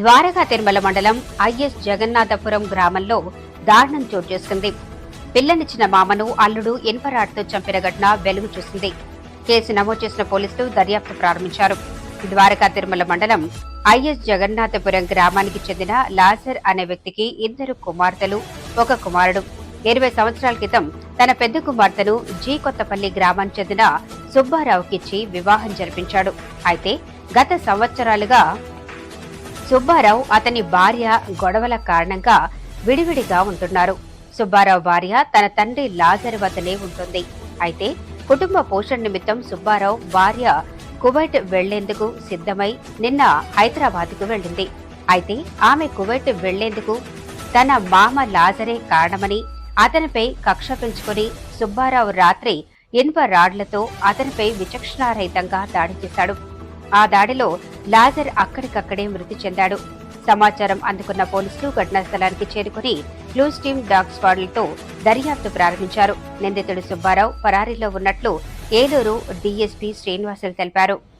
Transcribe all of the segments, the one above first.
ద్వారకా తిరుమల మండలం ఐఎస్ జగన్నాథపురం గ్రామంలో దారుణం చోటు చేసుకుంది. పిల్లనిచ్చిన మామను అల్లుడు ఇన్పరాడ్తో చంపిన ఘటన వెలుగు చూసింది. కేసు నమోదు చేసిన పోలీసులు దర్యాప్తు ప్రారంభించారు. ద్వారకా తిరుమల మండలం ఐఎస్ జగన్నాథపురం గ్రామానికి చెందిన లాజర్ అనే వ్యక్తికి ఇద్దరు కుమార్తెలు ఒక కుమారుడు. ఇరవై సంవత్సరాల క్రితం తన పెద్ద కుమార్తెను జీ కొత్తపల్లి గ్రామానికి చెందిన సుబ్బారావుకిచ్చి వివాహం జరిపించాడు. అయితే గత సంవత్సరాలుగా సుబ్బారావు అతని భార్య గొడవల కారణంగా విడివిడిగా ఉంటున్నారు. సుబ్బారావు భార్య తన తండ్రి లాజర్ వద్దనే ఉంటుంది. అయితే కుటుంబ పోషణ నిమిత్తం సుబ్బారావు భార్య కువైట్ వెళ్ళేందుకు సిద్ధమై నిన్న హైదరాబాద్కు వెళ్ళింది. అయితే ఆమె కువైట్ వెళ్ళేందుకు తన మామ లాజరే కారణమని అతనిపై కక్ష పెంచుకుని సుబ్బారావు రాత్రి ఇనుప రాడ్లతో అతనిపై విచక్షణారహితంగా దాడి చేశాడు. ఆ దాడిలో లాజర్ అక్కడికక్కడే మృతి చెందాడు. సమాచారం అందుకున్న పోలీసులు ఘటనా స్థలానికి చేరుకుని క్లూస్ టీమ్ డాగ్ స్క్వాడ్లతో దర్యాప్తు ప్రారంభించారు. నిందితుడు సుబ్బారావు పరారీలో ఉన్నట్లు ఏలూరు డీఎస్పీ శ్రీనివాసులు తెలిపారు.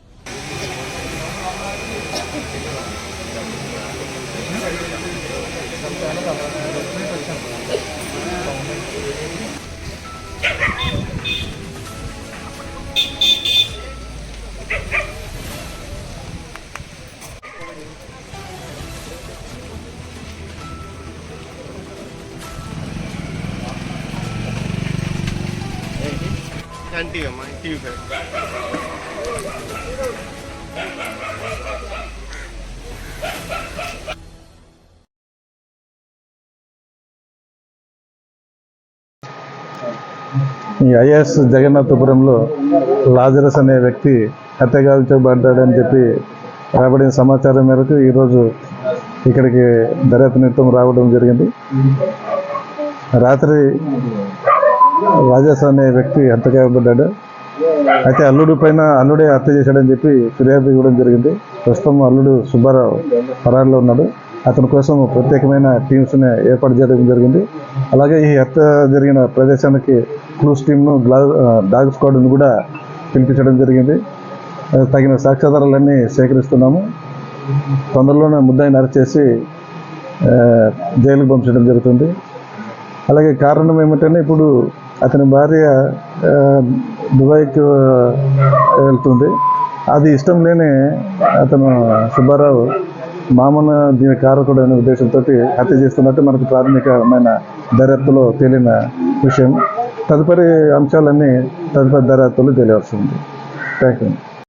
టీవీ అమ్మా టీవీ ఈ ఐఎస్ జగన్నాథపురంలో లాజరస్ అనే వ్యక్తి హత్యగావించబడ్డాడని చెప్పి రాబడిన సమాచారం మేరకు ఈరోజు ఇక్కడికి దర్యాప్తు నిమిత్తం రావడం జరిగింది. రాత్రి రాజేష్ అనే వ్యక్తి హత్యకాయబడ్డాడు అయితే అల్లుడు పైన అల్లుడే హత్య చేశాడని చెప్పి ఫిర్యాదు ఇవ్వడం జరిగింది. ప్రస్తుతం అల్లుడు సుబ్బారావు పరారులో ఉన్నాడు. అతని కోసం ప్రత్యేకమైన టీమ్స్ని ఏర్పాటు చేయడం జరిగింది. అలాగే ఈ హత్య జరిగిన ప్రదేశానికి క్లూస్ టీమ్ను గ్లా డాగ్ స్క్వాడ్ను కూడా పిలిపించడం జరిగింది. తగిన సాక్ష్యాధారాలన్నీ సేకరిస్తున్నాము. తొందరలోనే ముద్దాయిని అరెస్ట్ చేసి జైలుకు పంపించడం జరుగుతుంది. అలాగే కారణం ఏమిటంటే ఇప్పుడు అతని భార్య దుబాయ్కి వెళ్తుంది. అది ఇష్టం లేని అతను సుబ్బారావు మామను దీని కారకుడు అనే ఉద్దేశంతో హత్య చేస్తున్నట్టు మనకు ప్రాథమికమైన దర్యాప్తులో తేలిన విషయం. తదుపరి అంశాలన్నీ తదుపరి దర్యాప్తులో తెలియవలసి ఉంది. Thank you